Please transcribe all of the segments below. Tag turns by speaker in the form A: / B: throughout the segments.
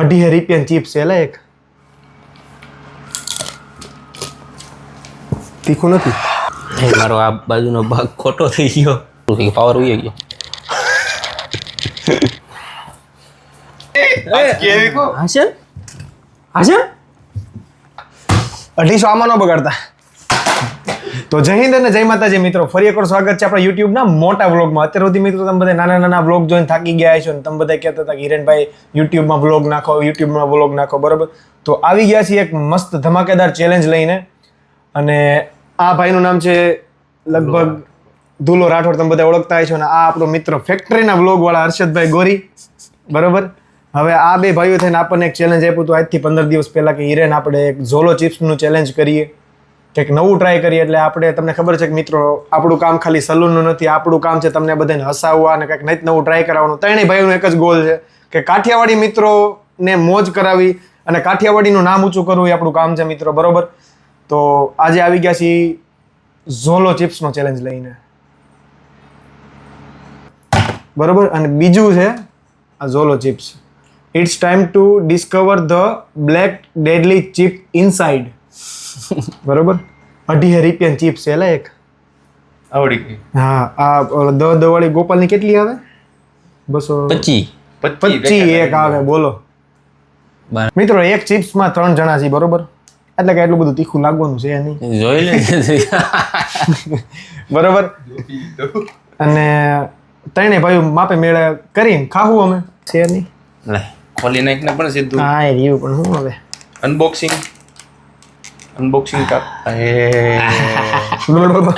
A: અઢી રૂપિયાની ચિપ્સ છે એક. તીખું નથી?
B: મારો આ બાજુનો ભાગ ખોટો થઈ ગયો. પાવર ઉઈ ગયો. હાશે હાશે
A: અઢીસો આમાં ન બગાડતા. તો જય હિન્દ અને જય માતાજી મિત્રો, ફરી એકવાર સ્વાગત છે આપણા યુટ્યુબના મોટા વ્લોગમાં. અત્યાર સુધી મિત્રો તમે બધા નાના નાના વ્લોગ જોઈને થાકી ગયા છો ને તમે બધા કહેતા હતા કે હિરેનભાઈ યુટ્યુબમાં વ્લોગ નાખો, યુટ્યુબમાં વ્લોગ નાખો, બરાબર? તો આવી ગયા છીએ એક મસ્ત ધમાકેદાર ચેલેન્જ લઈને અને આ ભાઈનું નામ છે લગભગ ધૂલો રાઠોડ, તમે બધા ઓળખતા છો અને આ આપણો મિત્ર ફેક્ટરીના વ્લોગવાળા હર્ષદભાઈ ગોરી, બરાબર? હવે આ બે ભાઈઓ થઈને આપણને એક ચેલેન્જ આપ્યું હતું. આજથી પંદર દિવસ પહેલાં કે હિરેન આપણે એક ઝોલો ચિપ્સનું ચેલેન્જ કરીએ. કંઈક નવું ટ્રાય કરીએ એટલે આપણે તમને ખબર છે કે મિત્રો, આપણું કામ ખાલી સલૂનનું નથી, આપણું કામ છે તમને બધાને હસાવવા અને કંઈક નહીં નવું ટ્રાય કરાવવાનું. ત્રણેય ભાઈઓનો એક જ ગોલ છે કે કાઠિયાવાડી મિત્રોને મોજ કરાવી અને કાઠિયાવાડીનું નામ ઊંચું કરવું એ આપણું કામ છે મિત્રો, બરોબર? તો આજે આવી ગયા છીએ ઝોલો ચિપ્સનો ચેલેન્જ લઈને. બરોબર? અને બીજું છે આ Jolo chips it's time to discover the black deadly chip inside બરોબર? અઢી રૂપિયા ચિપ્સ છે એટલે એક.
C: આવડી ગઈ.
A: હા આ દ દ વાળી ગોપાલની કેટલી આવે? બસો
B: પચી.
A: પચી એક આવે બોલો. મિત્રો એક ચિપ્સમાં ત્રણ જણા છે બરોબર? એટલે કે એટલું બધું તીખું લાગવાનું છે નહીં.
B: જોઈ લે.
A: બરોબર? અને ત્રણેય ભાઈઓ માપે મેળે કરીને ખાવું અમે. છે નહીં?
C: ખોલી નાખીને પણ સીધું.
A: હા એ રહ્યું પણ શું હવે?
C: અનબોક્સિંગ અનબોક્સિંગ
A: બરોબર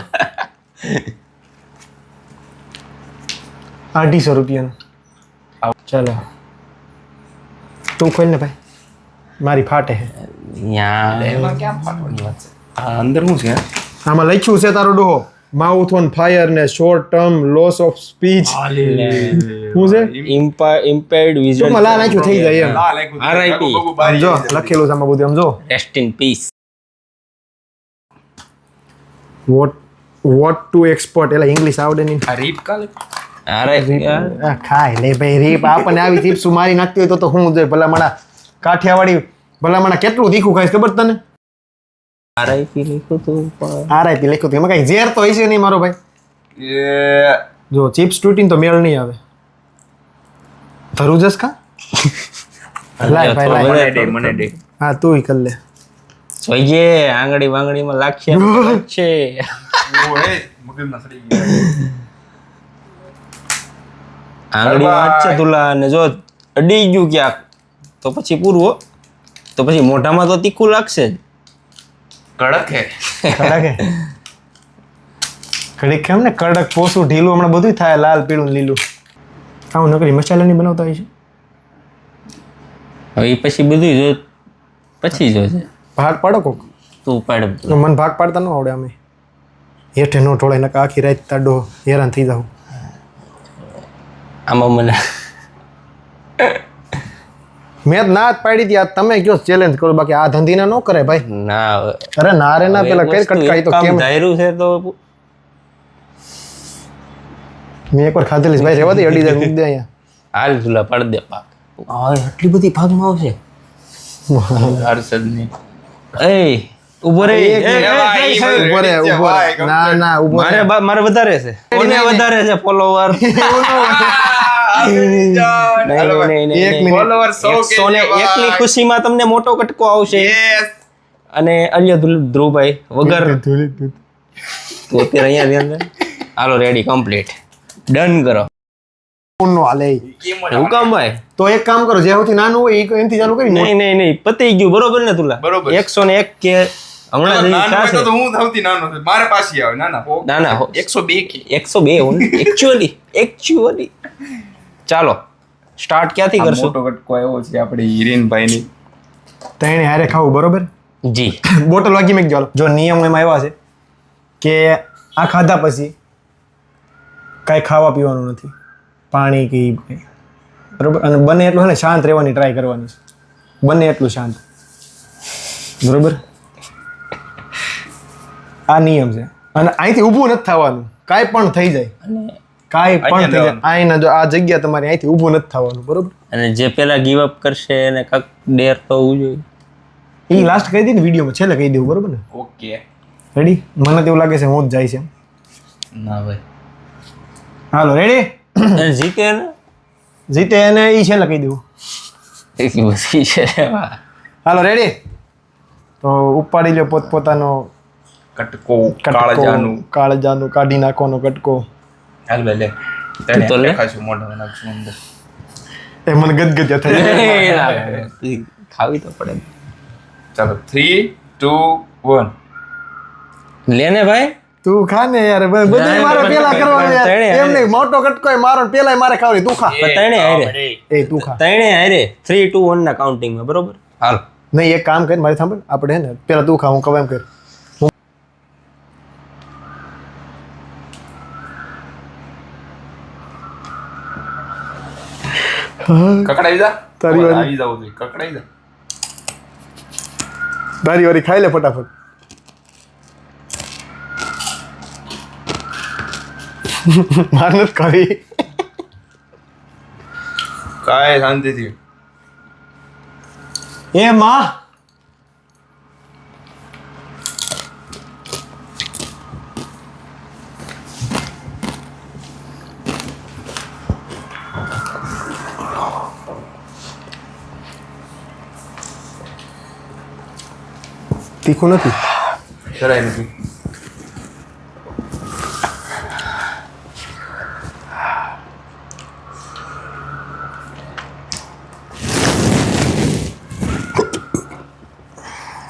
A: અઢીસો રૂપિયાનું ચાલો તું ખોલ ને ભાઈ મારી ફાટે
C: અંદર શું છે
A: આમાં લખ્યું છે તારો ડોહો માઉથ ઓન ફાયર ને short term loss of speech શું છે
B: ઇમ્પા ઇમ્પેર્ડ વિઝન
A: લા નાખ્યું થઈ જાય એમ આરઆઈપી જો લખેલું છે આમાં બધું એમ જો
B: rest in peace
A: what what to expert એટલે ઇંગ્લિશ આવડે નહીં.
C: રીપ કાલે?
B: અરે
A: ખાય લે ભાઈ રીપ. આપણને આવી ચીપ્સ મારી નાખતી હોય તો તો હું જોઈએ ભલામણા કાઠિયાવાડી ભલામણા કેટલું તીખું ખાઈશ ખબર તને?
B: આરઆઈપી લખ્યું તું
A: આરઆઈપી લખ્યું તું. એમાં કઈ ઝેર તો હશે નહીં મારો ભાઈ. જો ચિપ્સ તૂટીને તો મેળ નહીં આવે. ધરું જસ કા લાય ભાઈ લાય.
C: મને દે મને દે.
A: હા તું કર લે.
B: જોઈએ આંગળી વાંગળીમાં લાખી છે
C: આંગળી
B: આંગળી વાંચશે તુલા અને જો અડી ગયું ક્યાંક તો પછી પૂરું તો પછી મોઢામાં તો તીખું લાગશે જ.
C: કડક હે.
A: કડક હે. કડક કેમ ને કડક પોસું ઢીલું હમણાં બધું થાય લાલ પીળું લીલું. આવું નકરી મસાલાની બનાવતા હોય છે?
B: હવે પછી બધું જો પછી જોશે.
A: ભાગ પાડો કોક?
B: તું પાડ.
A: મને ભાગ પાડતા ન આવડે અમે. હેઠે નો ઢોળાય નકા આખી રાત તાડો હેરાન થઈ જાઉં.
B: આમાં મને
A: મેં ના જ પાડી હતી આ તમે કયો ચેલેન્જ કરો? બાકી આ ધંધીના ન કરે ભાઈ.
B: ના
A: અરે ના રે ના પેલા કઈ કટકાઈ
B: એક
A: તો
B: કેમ ધાર્યું છે તો
A: મેં એકવાર ખાધેલી ભાઈ રેવા દે અડી જાય મૂકી દે અહીંયા.
B: હાલ ઝૂલા પાડ દે પાક. આટલી બધી ભાગમાં આવશે?
C: હર્ષદની
B: એ ઊભો રે
A: ઊભો રે ઊભો રે ના ના ઊભો
B: મારે મારે વધારે છે. કોને વધારે છે ફોલોવર ખુશીમાં તમને મોટો કટકો આવશે. અને અલ્ય ધ્રુવભાઈ વગર. તો અત્યારે અહીંયા હાલો રેડી કમ્પ્લીટ ડન કરો.
A: નો હાલે.
B: હું કામ ભાઈ?
A: તો એક કામ કરો જે સૌથી નાનું હોય ઈ એનથી ચાલુ કરી
B: નહીં નહીં નહીં પતી ગયું બરોબર ને તુલા?
C: બરોબર.
B: એકસો ને એક કે હમણાં જ
C: નાનો
B: થશે
C: હોય તો હું સૌથી નાનો છું. મારે પાછી આવે ના ના
B: ના ના
C: એકસો બે
B: એકસો બે એકચ્યુઅલી એકચ્યુઅલી ચાલો સ્ટાર્ટ ક્યાંથી
C: કરશો
B: કરશું?
C: મોટો કટકો આવ્યો છે આપણે હિરેનભાઈ ની
A: તેણે હારે ખાવું બરોબર?
B: જી.
A: બોટલ વાગી મેં ચાલો જો નિયમ એમાં એવા છે કે આ ખાધા પછી કાંઈ ખાવા પીવાનું નથી. પાણી કે બરાબર? અને બને એટલું છે ને શાંત રહેવાની ટ્રાય કરવાની. છે બને એટલું શાંત. બરોબર? આ નિયમ છે. અને અહીંથી ઊભું નથી થવાનું. કાંઈ પણ થઈ જાય. કાંઈ પણ થઈ જાય. અહીંના જો આ જગ્યા તમારે અહીંથી ઊભું નથી થવાનું. બરોબર?
B: અને જે પેલા ગીવ અપ કરશે એને કાંક ડેર તો હોવું જોઈએ.
A: એ લાસ્ટ કહી દી ને વિડીયોમાં છેલ્લે કહી દેવું. બરોબર ને?
C: ઓકે.
A: રેડી મને તો એવું લાગે છે હું જ જાય છે
C: ના ભાઈ.
A: હાલો રેડી
B: જીતે
A: જીતે એને એ છેલ્લે કહી દેવું
B: એટલી ઈ છે
A: હાલો રેડી તો ઉપાડી લો પોતપોતાનો
C: કટકો
A: કટકો
C: કાળજાનું.
A: કાળજાનું કાઢી નાખવાનો કટકો.
C: હાલ લે લે.
B: તું તો લે.
C: દેખાશું મોઢામાં નાખશું અંદર.
A: એ મને ગદગદ થાય
B: ખાવી તો પડે.
C: ચાલો થ્રી ટુ વન
B: લેને ભાઈ.
A: તું ખા ને યાર બધું મારે પેલા કરવાનું એમ નહીં મોટો કટકો મારો ને પેલા મારે ખાવાની તું ખા.
B: તણે હારે.
A: એ તું ખા.
B: તણે હારે. થ્રી ટુ વન ના કાઉન્ટિંગમાં બરોબર?
C: હાલ.
A: નહીં એક કામ કર મારે સાંભળ. આપણે હે ને પેલા તું ખા હું કહું એમ કર.
C: કકડાઈ જા.
A: તારી વારી.
C: કકડાઈ જા.
A: તારી વારી ખાઈ લે ફટાફટ. માર નથી ખાવી
C: કાંઈ શાંતિથી.
A: એ માં. તીખું નથી?
C: જરાય નથી.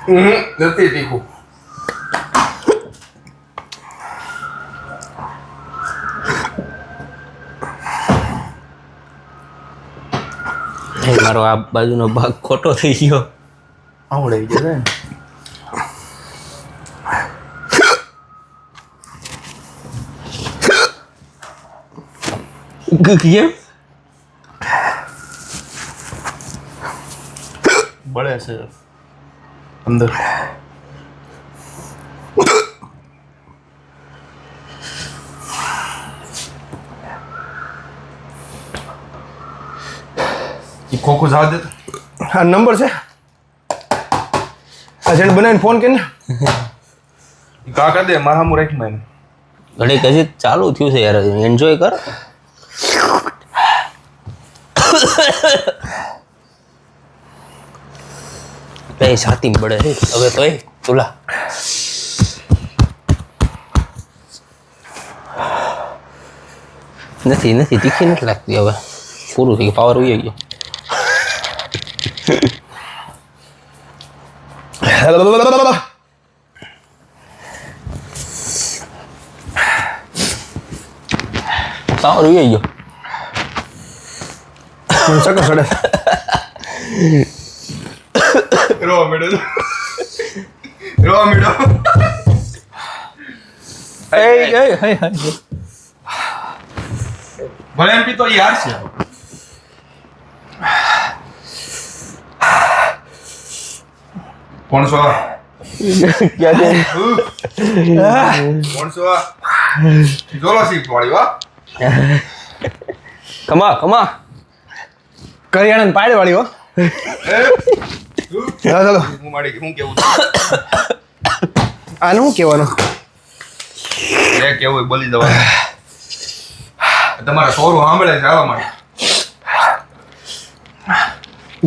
C: હમ, નથી તીખું
B: એ મારો આ બાજુનો ભાગ ખોટો થઈ ગયો
C: આવડાઈ જશે ને
B: કેમ
C: બળે છે અંદર. કોકો જવા દે
A: આ નંબર છે? આ જેને બનાવીને ફોન કે ને
C: કાકા દે મારા હું રાખ મેં
B: ઘણી કજી ચાલુ થયું છે યાર એન્જોય કર. એ છાતી બળે છે. હવે તો એ, તુલા. નથી નથી, તીખી નથી લાગતી હવે. પૂરું થઈ ગયું પાવર ઉઈ ગયો. પાવર ઉઈ ગયો.
A: ચડે.
C: રોવા મેળો રોવા મેળો
B: એ એ હે હે
C: ભલે એમ કોણસો
B: ક્યાં છે?
C: જોલો શીખ વાળી વા
B: કમા કમા.
A: કરિયાણા પાડે વાળી હો? ચાલો.
C: હું માડી હું કેવું
A: આને શું કહેવાનું?
C: લે કેવું હોય બોલી દવા તમારા સોરું સાંભળે છે આવા માટે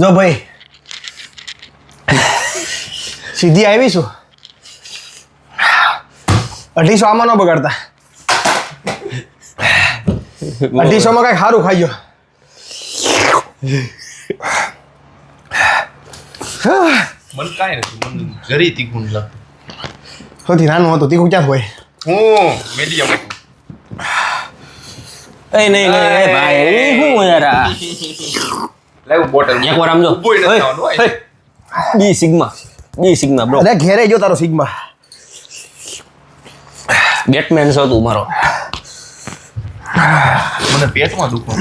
A: જો ભાઈ સીધી આવી છું. અઢીસો આમાં ન બગાડતા. અઢીસોમાં કઈ સારું ખાઈ ગયો.
C: મન કાંઈ નથી મન ઘરે તીખું લાગતું.
A: સૌથી નાનું હતું તીખું ક્યાં હોય?
C: હું મીડિયમ હતું.
B: એ નહીં નહીં એ ભાઈ શું યાર
C: લાવ બોટલ.
B: એક વાર આમ જો. B sigma B sigma bro.
A: અરે ઘેરે જો તારો સિગ્મા.
B: બેટમેન છો તું મારો.
C: મને પેટમાં દુખો.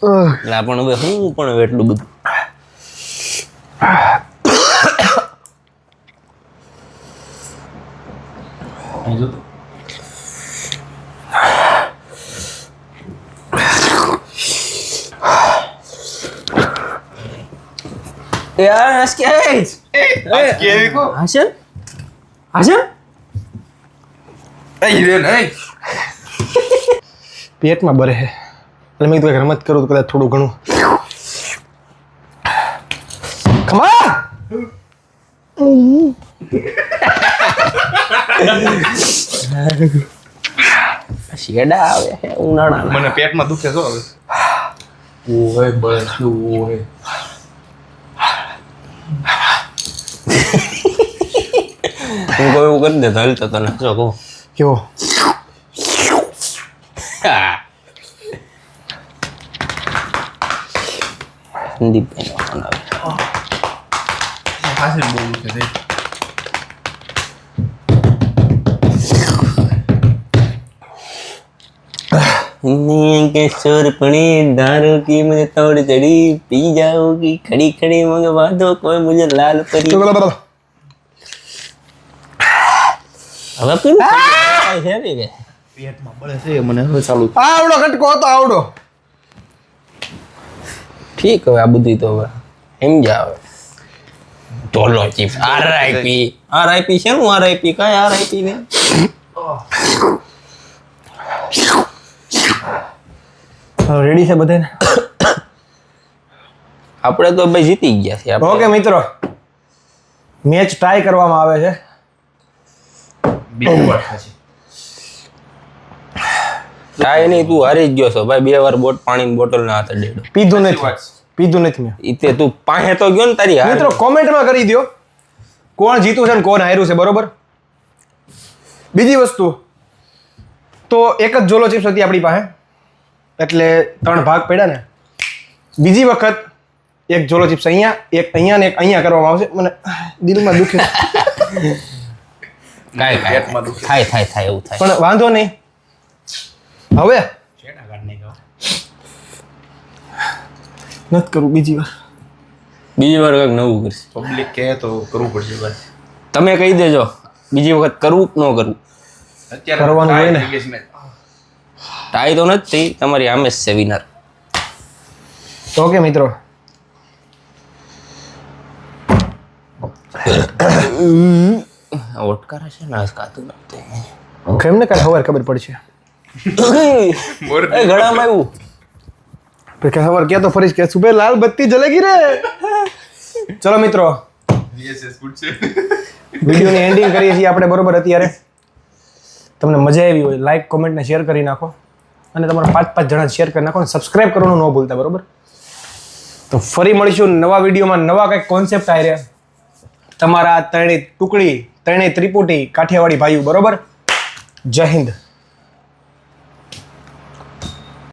B: એટલે પણ હવે હું પણ હવે એટલું બધું Ja, das
C: geht. Das geht.
B: Hasan? Hasan?
C: Ei, રે નહીં
A: પેટમાં બરે એટલે મેં કીધું રમત કરું તો કદાચ થોડું ઘણું ખમા
B: શેડા આવે છે ઉનાળાના
C: મને પેટમાં દુખે છો હવે ઓય બસ ઓય
B: હું કોઈ એવું કરી દે હલતો તને જો કહું
A: કેવો
B: સંદીપભાઈનો ફોન આવે
C: acid
B: bom no CD. કેશોર પણે ધારો મને તોડ ચડી. પી જાઓગી ખડી ખડી મને વાંધો કોઈ મુજે લાલ પરી હવે કેમ છે કે
C: પેટમાં બળે છે મને હવે ચાલુ
A: આવડો કટકો તો આવડો.
B: ઠીક હવે આ બધી તો હવે સમજ્યા હવે ઢોલો ચીપ આરઆઈપી આરઆઈપી છે નું આરઆઈપી કાંઈ આરઆઈપી નહીં
A: રેડી છે બધાને
B: આપણે તો ભાઈ જીતી ગયા છે આપણે
A: ઓકે મિત્રો. મેચ ટ્રાય કરવામાં આવે છે.
C: બીજું વાત છે
B: કાંઈ નહીં તું હારી જ ગયો છો. ભાઈ બે વાર બોટ પાણીની બોટલ ના હાથે ડેડો.
A: પીધું નથી. પીધું નથી મેં.
B: ઈતે તું પાસે તો ગયો ને તારી હાર.
A: મિત્રો કોમેન્ટમાં કરી દો કોણ જીતું છે ને કોણ હાર્યું છે બરોબર? બીજી વસ્તુ. તો એક જ જોલો ચિપ્સ હતી આપણી પાસે. એટલે ત્રણ ભાગ પડ્યા ને. બીજી વખત એક જોલો ચિપ્સ અહીંયા એક અહીંયા ને એક અહીંયા કરવામાં આવશે. મને દિલમાં દુખે.
B: થાય થાય થાય એવું થાય.
A: પણ વાંધો નહીં. હવે
C: છેડા કાઢ નહીં ખાવ
A: નથી કરવું બીજી વાર.
B: બીજી વાર કંઈક નવું કરશે.
C: પબ્લિક કહે તો કરવું પડશે બસ.
B: તમે કહી દેજો બીજી વખત કરવું કે ન કરવું?
C: અત્યારે
A: કરવાનું હોય ને.
B: ટાઈ તો નથી તમારી આમે જ છે વિનર
A: તો ઓકે મિત્રો?
B: ઓટકાર છે ને આજ કાતું નથી.
A: કેમ ને કાલે સવારે ખબર પડશે.
C: ઘણામાં
B: એ
A: પછી કાલે સવારે ક્યાં તો ફરીશ કે સુબહ લાલ બત્તી જલેગી રે ચલો મિત્રો વિડીયોની એન્ડિંગ કરીએ છીએ આપણે બરોબર અત્યારે. તમને મજા આવી હોય લાઈક કોમેન્ટ ને શેર કરી નાખો. અને તમારા પાંચ પાંચ જણા શેર કરી નાખો અને સબસ્ક્રાઇબ કરવાનું ન ભૂલતા બરોબર? તો ફરી મળીશું નવા વિડીયોમાં નવા કંઈક કોન્સેપ્ટ આવી રહ્યા. તમારા ત્રણેય ટુકડી ત્રણેય ત્રિપુટી કાઠિયાવાડી ભાઈઓ બરોબર? જય હિન્દ.